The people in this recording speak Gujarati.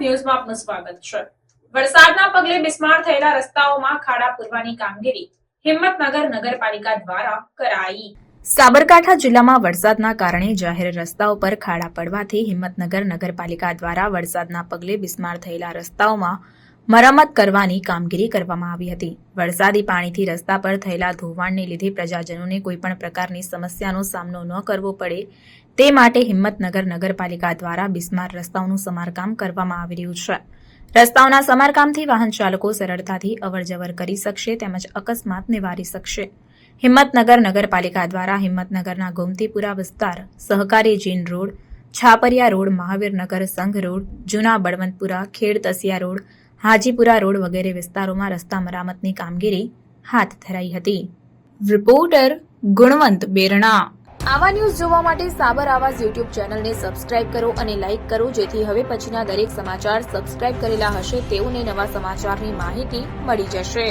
ન્યૂઝમાં આપનું સ્વાગત છે. વરસાદના પગલે બિસ્માર થયેલા રસ્તાઓમાં ખાડા પૂરવાની કામગીરી હિંમતનગર નગરપાલિકા દ્વારા કરાઈ. સાબરકાંઠા જિલ્લામાં વરસાદના કારણે જાહેર રસ્તાઓ પર ખાડા પડવાથી હિંમતનગર નગરપાલિકા દ્વારા વરસાદના પગલે બિસ્માર થયેલા રસ્તાઓમાં મરમ્મત કરવાની કામગીરી કરવામાં આવી હતી. વરસાદી પાણીથી રસ્તા પર થયેલા ધોવાણને લીધે પ્રજાજનોને કોઈપણ પ્રકારની સમસ્યાનો સામનો ન કરવો પડે. તે માટે હિંમતનગર નગરપાલિકા દ્વારા બિસ્માર રસ્તાઓનું સમારકામ કરવામાં આવી રહ્યું છે. રસ્તાઓના સમારકામથી વાહન ચાલકો સરળતાથી અવરજવર કરી શકશે તેમજ અકસ્માત નિવારી શકશે. હિંમતનગર નગરપાલિકા દ્વારા હિંમતનગરના ગોમતીપુરા વિસ્તાર, સહકારી gin road, Chhapariya road Mahavirnagar સંઘ રોડ, જૂના બળવંતપુરા, ખેડ તસિયા રોડ હાજીપુરા રોડ વગેરે વિસ્તારોમાં રસ્તા મરામતની કામગીરી હાથ ધરાઈ હતી. રિપોર્ટર ગુણવંત બેરણા. આવા ન્યૂઝ જોવા માટે સાબર આવાજ યુટ્યુબ ચેનલને સબસ્ક્રાઇબ કરો અને લાઇક કરો, જેથી હવે પછીના દરેક સમાચાર સબસ્ક્રાઇબ કરેલા હશે તેઓને નવા સમાચારની માહિતી મળી જશે.